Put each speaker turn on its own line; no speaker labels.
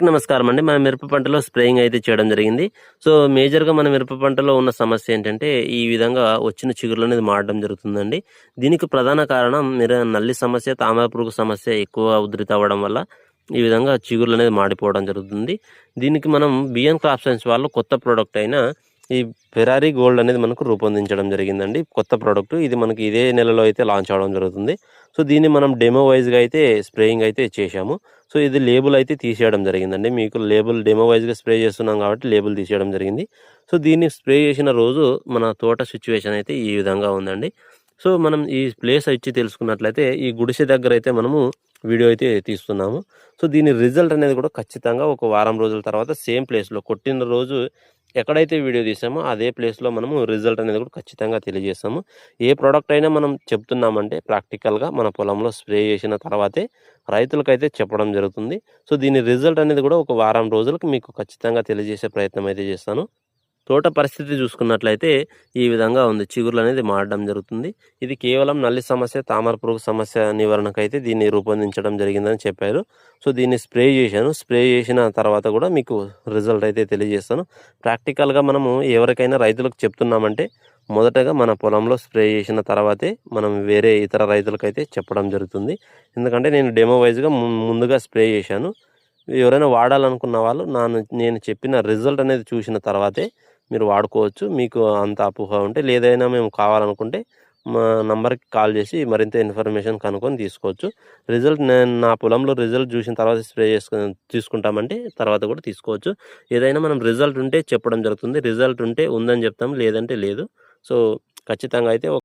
నమస్కారం అండి. మన మిరప పంటలో స్ప్రేయింగ్ అయితే చేయడం జరిగింది. సో మేజర్గా మన మిరప పంటలో ఉన్న సమస్య ఏంటంటే ఈ విధంగా వచ్చిన చిగురులు అనేది మారడం జరుగుతుందండి. దీనికి ప్రధాన కారణం మీరు నల్లి సమస్య తామర పురుగు సమస్య ఎక్కువ ఉధృత అవ్వడం వల్ల ఈ విధంగా చిగురులు అనేది మాడిపోవడం జరుగుతుంది. దీనికి మనం బిఎన్ క్రాప్ సైన్స్ వాళ్ళు కొత్త ప్రోడక్ట్ అయిన ఈ ఫెరారీ గోల్డ్ అనేది మనకు రూపొందించడం జరిగిందండి. కొత్త ప్రోడక్ట్ ఇది మనకి ఇదే నెలలో అయితే లాంచ్ అవడం జరుగుతుంది. సో దీన్ని మనం డెమో వైజ్గా అయితే స్ప్రేయింగ్ అయితే చేశాము. సో ఇది లేబుల్ అయితే తీసేయడం జరిగిందండి. మీకు లేబుల్ డెమో వైజ్గా స్ప్రే చేస్తున్నాం కాబట్టి లేబుల్ తీసేయడం జరిగింది. సో దీన్ని స్ప్రే చేసిన రోజు మన తోట సిచ్యువేషన్ అయితే ఈ విధంగా ఉందండి. సో మనం ఈ ప్లేస్ ఇచ్చి తెలుసుకున్నట్లయితే ఈ గుడిసె దగ్గర అయితే మనము వీడియో అయితే తీస్తున్నాము. సో దీని రిజల్ట్ అనేది కూడా ఖచ్చితంగా ఒక వారం రోజుల తర్వాత సేమ్ ప్లేస్లో కొట్టిన రోజు ఎక్కడైతే వీడియో తీసామో అదే ప్లేస్లో మనము రిజల్ట్ అనేది కూడా ఖచ్చితంగా తెలియజేస్తాము. ఏ ప్రోడక్ట్ అయినా మనం చెప్తున్నామంటే ప్రాక్టికల్గా మన పొలంలో స్ప్రే చేసిన తర్వాతే రైతులకైతే చెప్పడం జరుగుతుంది. సో దీని రిజల్ట్ అనేది కూడా ఒక వారం రోజులకు మీకు ఖచ్చితంగా తెలియజేసే ప్రయత్నం అయితే చేస్తాను. తోట పరిస్థితి చూసుకున్నట్లయితే ఈ విధంగా ఉంది. చిగురులు అనేది మారడం జరుగుతుంది. ఇది కేవలం నల్లి సమస్య తామర పురుగు సమస్య నివారణకైతే దీన్ని రూపొందించడం జరిగిందని చెప్పారు. సో దీన్ని స్ప్రే చేశాను. స్ప్రే చేసిన తర్వాత కూడా మీకు రిజల్ట్ అయితే తెలియజేస్తాను. ప్రాక్టికల్గా మనము ఎవరికైనా రైతులకు చెప్తున్నామంటే మొదటగా మన పొలంలో స్ప్రే చేసిన తర్వాతే మనం వేరే ఇతర రైతులకైతే చెప్పడం జరుగుతుంది. ఎందుకంటే నేను డెమో వైజ్గా ముందుగా స్ప్రే చేశాను. ఎవరైనా వాడాలనుకున్న వాళ్ళు నాను నేను చెప్పిన రిజల్ట్ అనేది చూసిన తర్వాతే మీరు వాడుకోవచ్చు. మీకు అంత అపోహ ఉంటే లేదైనా మేము కావాలనుకుంటే మా నంబర్కి కాల్ చేసి మరింత ఇన్ఫర్మేషన్ కనుక్కొని తీసుకోవచ్చు. రిజల్ట్ నేను నా పొలంలో రిజల్ట్ చూసిన తర్వాత స్ప్రే చేసుకుని తీసుకుంటామంటే తర్వాత కూడా తీసుకోవచ్చు. ఏదైనా మనం రిజల్ట్ ఉంటే చెప్పడం జరుగుతుంది. రిజల్ట్ ఉంటే ఉందని చెప్తాం లేదంటే లేదు. సో ఖచ్చితంగా అయితే